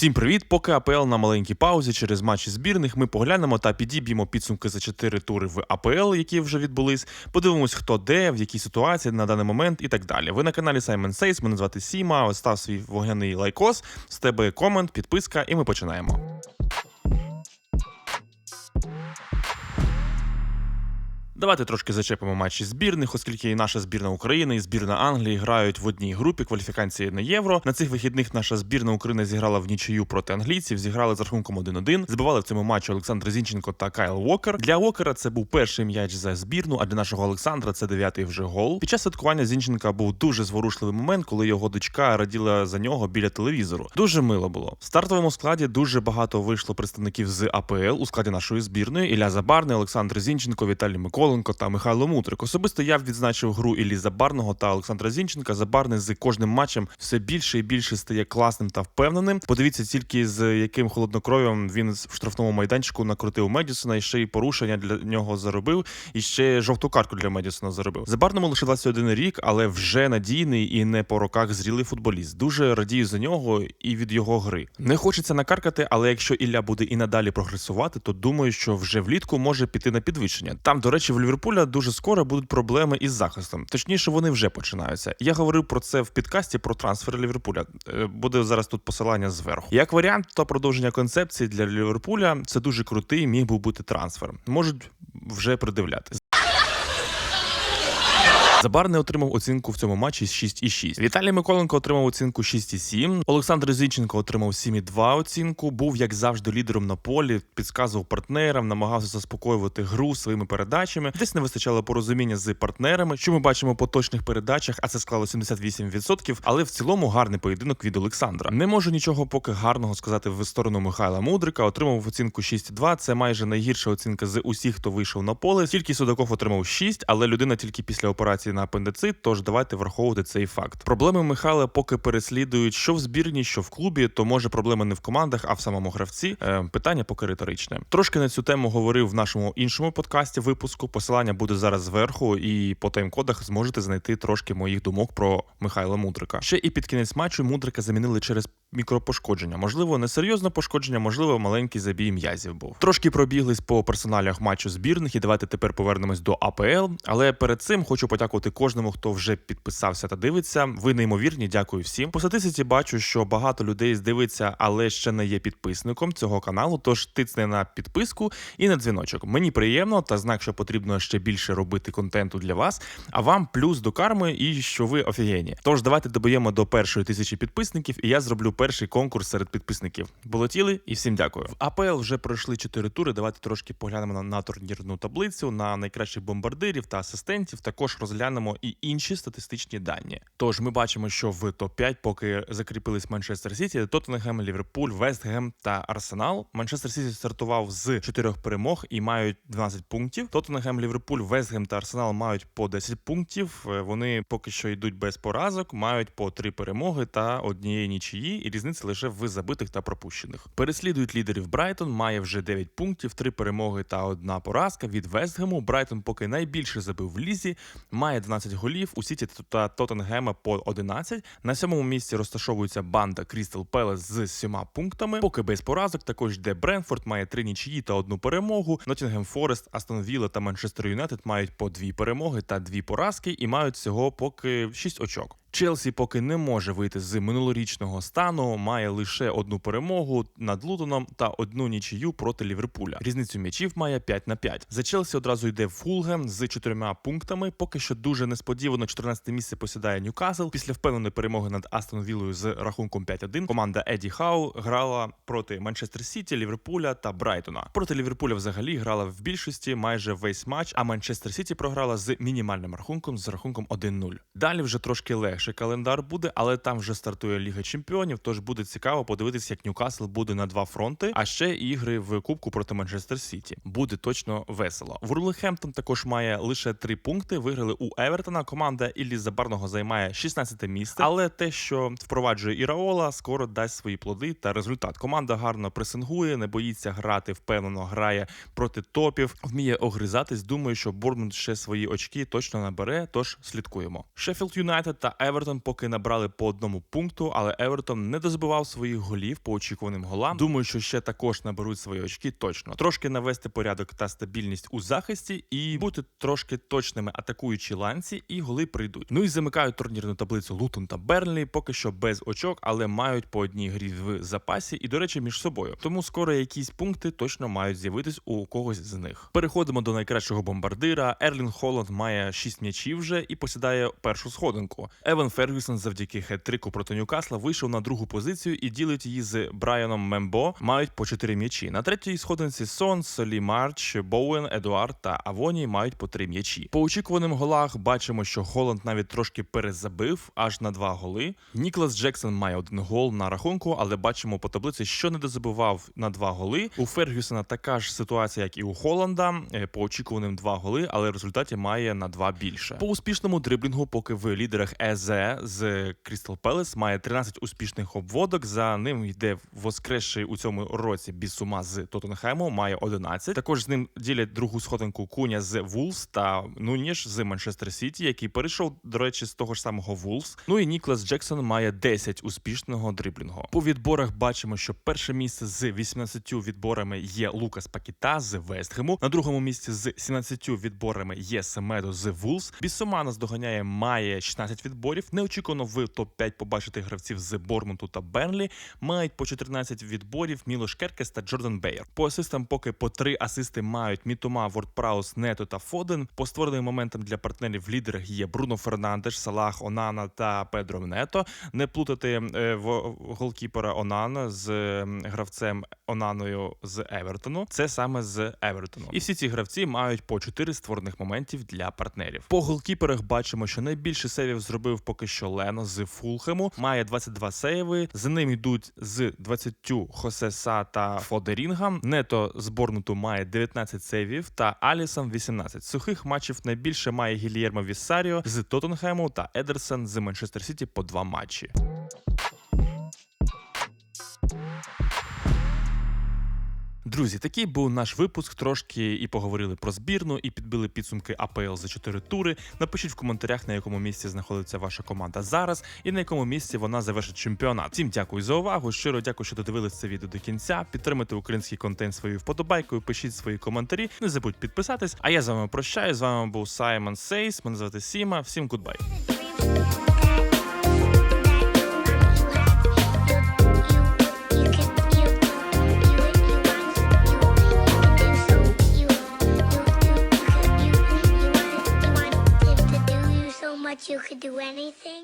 Всім привіт! Поки АПЛ на маленькій паузі через матчі збірних. Ми поглянемо та підіб'ємо підсумки за чотири тури в АПЛ, які вже відбулись. Подивимось, хто де, в якій ситуації на даний момент і так далі. Ви на каналі Simon Says, мене звати Сіма. Остав став свій вогняний лайкос. З тебе комент, підписка, і ми починаємо. Давайте трошки зачепимо матчі збірних, оскільки і наша збірна України, і збірна Англії грають в одній групі кваліфікації на євро. На цих вихідних наша збірна України зіграла в нічию проти англійців, зіграли з рахунком 1-1. Забивали в цьому матчі Олександр Зінченко та Кайл Уокер. Для Уокера це був перший м'яч за збірну, а для нашого Олександра це дев'ятий вже гол. Під час святкування Зінченка був дуже зворушливий момент, коли його дочка раділа за нього біля телевізору. Дуже мило було. В стартовому складі дуже багато вийшло представників з АПЛ у складі нашої збірної. Ілля Забарний, Олександр Зінченко, Віталій Миколенко та Михайло Мутрик. Особисто я відзначив гру Іллі Забарного та Олександра Зінченка. Забарний з кожним матчем все більше і більше стає класним та впевненим. Подивіться тільки з яким холоднокров'ям він в штрафному майданчику накрутив Медісона, і ще й порушення для нього заробив, і ще жовту картку для Медісона заробив. Забарному лише 21 рік, але вже надійний і не по роках зрілий футболіст. Дуже радію за нього і від його гри. Не хочеться накаркати, але якщо Ілля буде і надалі прогресувати, то думаю, що вже влітку може піти на підвищення. Там, до речі, в Ліверпуля дуже скоро будуть проблеми із захистом. Точніше, вони вже починаються. Я говорив про це в підкасті про трансфер Ліверпуля. Е, Буде зараз тут посилання зверху. Як варіант, то продовження концепції для Ліверпуля це дуже крутий, міг би бути трансфер. Можуть вже придивлятись. Забарний отримав оцінку в цьому матчі 6,6. Віталій Миколенко отримав оцінку 6,7. Олександр Зінченко отримав 7,2 оцінку. Був як завжди лідером на полі, підказував партнерам, намагався заспокоювати гру своїми передачами. Десь не вистачало порозуміння з партнерами, що ми бачимо по точних передачах, а це склало 78%. Але в цілому гарний поєдинок від Олександра. Не можу нічого поки гарного сказати в сторону Михайла Мудрика. Отримав оцінку 6,2. Це майже найгірша оцінка з усіх, хто вийшов на поле. Тільки Судаков отримав 6, але людина тільки після операції на апендицит, тож давайте враховувати цей факт. Проблеми Михайла поки переслідують що в збірні, що в клубі, то може проблеми не в командах, а в самому гравці. Е, питання поки риторичне. Трошки на цю тему говорив в нашому іншому подкасті випуску. Посилання буде зараз зверху, і по тайм-кодах зможете знайти трошки моїх думок про Михайла Мудрика. Ще і під кінець матчу Мудрика замінили через мікропошкодження. Можливо, не серйозне пошкодження, можливо, маленький забій м'язів був. Трошки пробіглись по персоналях матчу збірних, і давайте тепер повернемось до АПЛ. Але перед цим хочу подякувати кожному, хто вже підписався та дивиться. Ви неймовірні, дякую всім. По статистиці бачу, що багато людей дивиться, але ще не є підписником цього каналу. Тож тицни на підписку і на дзвіночок. Мені приємно та знак, що потрібно ще більше робити контенту для вас. А вам плюс до карми і що ви офігенні. Тож давайте доб'ємо до першої тисячі підписників, і я зроблю перший конкурс серед підписників. Полетіли і всім дякую. В АПЛ вже пройшли чотири тури. Давайте трошки поглянемо на, на турнірну таблицю, на найкращих бомбардирів та асистентів. Також розглянемо і інші статистичні дані. Тож ми бачимо, що в топ-5 поки закріпились Манчестер Сіті, Тоттенхем, Ліверпуль, Вестгем та Арсенал. Манчестер Сіті стартував з чотирьох перемог і мають 12 пунктів. Тоттенхем, Ліверпуль, Вестгем та Арсенал мають по 10 пунктів. Е, Вони поки що йдуть без поразок, мають по три перемоги та однієї нічиї, і різниця лише в забитих та пропущених. Переслідують лідерів Брайтон, має вже 9 пунктів, 3 перемоги та одна поразка від Вестгему. Брайтон поки найбільше забив в лізі, має 12 голів. У Сіті та Тоттенгема по 11. На сьомому місці розташовується банда Крістал Пелес з сьома пунктами. Поки без поразок також йде Бренфорд, має три нічиї та одну перемогу. Нотінгем Форест, Астон Вілла та Манчестер Юнайтед мають по дві перемоги та дві поразки і мають всього поки 6 очок. Челсі поки не може вийти з минулорічного стану, має лише одну перемогу над Лутоном та одну нічию проти Ліверпуля. Різницю м'ячів має 5 на 5. За Челсі одразу йде Фулгем з чотирма пунктами. Поки що дуже несподівано 14 місце посідає Ньюкасл. Після впевненої перемоги над Астон Віллою з рахунком 5-1 команда Еді Хау грала проти Манчестер Сіті, Ліверпуля та Брайтона. Проти Ліверпуля взагалі грала в більшості майже весь матч. А Манчестер Сіті програла з мінімальним рахунком з рахунком 1-0. Далі вже трошки легше легший календар буде, але там вже стартує Ліга Чемпіонів. Тож буде цікаво подивитися, як Ньюкасл буде на два фронти. А ще ігри в Кубку проти Манчестер Сіті. Буде точно весело. Вурлихемптон також має лише три пункти. Виграли у Евертона. Команда Іллі Забарного займає 16 місце. Але те, що впроваджує Іраола, скоро дасть свої плоди та результат. Команда гарно пресингує, не боїться грати, впевнено грає проти топів, вміє огризатись. Думаю, що Борнмут ще свої очки точно набере. Тож слідкуємо. Шеффілд Юнайтед та Евертон поки набрали по одному пункту, але Евертон не дозбивав своїх голів по очікуваним голам. Думаю, що ще також наберуть свої очки точно. Трошки навести порядок та стабільність у захисті і бути трошки точними атакуючі ланці, і голи прийдуть. Ну і замикають турнірну таблицю Лутон та Бернлі, поки що без очок, але мають по одній грі в запасі і, до речі, між собою. Тому скоро якісь пункти точно мають з'явитись у когось з них. Переходимо до найкращого бомбардира. Ерлін Холланд має 6 м'ячів вже і посідає першу сходинку. Еван Фергюсон завдяки хет-трику проти Ньюкасла вийшов на другу позицію і ділить її з Брайаном Мембо. Мають по 4 м'ячі. На третій сходинці Сон, Солі Марч, Боуен, Едуард та Авоні мають по 3 м'ячі. По очікуваним голах бачимо, що Холланд навіть трошки перезабив аж на 2 голи. Ніклас Джексон має один гол на рахунку, але бачимо по таблиці, що не дозабивав на 2 голи. У Фергюсона така ж ситуація, як і у Холланда. Е, По очікуваним 2 голи, але в результаті має на 2 більше. По успішному дриблінгу, поки в лідерах Езе з Крістал Пелес має 13 успішних обводок. За ним йде воскресший у цьому році Бісума з Тоттенхему, має 11. Також з ним ділять другу сходинку Куня з Вулфс та Нуніш з Манчестер Сіті, який перейшов, до речі, з того ж самого Вулфс. Ну і Ніклас Джексон має 10 успішного дриблінгу. По відборах бачимо, що перше місце з 18 відборами є Лукас Пакіта з Вестгему. На другому місці з 17 відборами є Семедо з Вулс. Бісома нас має 16 відборів. Неочікувано в топ-5 побачити гравців з Бормуту та Бернлі. Мають по 14 відборів Мілош Керкес та Джордан Бейер. По асистам поки по 3 асисти мають Мітома, Вордпраус, Нето та Фоден. По створеним моментам для партнерів в лідерах є Бруно Фернандеш, Салах, Онана та Педро Нето. Не плутати е, в голкіпера Онана з гравцем Онаною з Евертону. Це саме з Евертону. І всі ці гравці мають по 4 створених моментів для партнерів. По голкіперах бачимо, що найбільше сейвів зробив поки що Лено з Фулхему. Має 22 сейви. За ним йдуть з 20 Хосеса та Фодерінгам. Нето з Борнуту має 19 сейвів та Алісон 18. Сухих матчів найбільше має Гільєрмо Віссаріо з Тоттенхему та Едерсен з Манчестер Сіті по два матчі. Друзі, такий був наш випуск. Трошки і поговорили про збірну, і підбили підсумки АПЛ за 4 тури. Напишіть в коментарях, на якому місці знаходиться ваша команда зараз, і на якому місці вона завершить чемпіонат. Всім дякую за увагу. Щиро дякую, що додивились це відео до кінця. Підтримайте український контент своєю вподобайкою, пишіть свої коментарі. Не забудь підписатись. А я з вами прощаюсь. З вами був Саймон Сейс. Мене звати Сіма. Всім гудбай. Anything.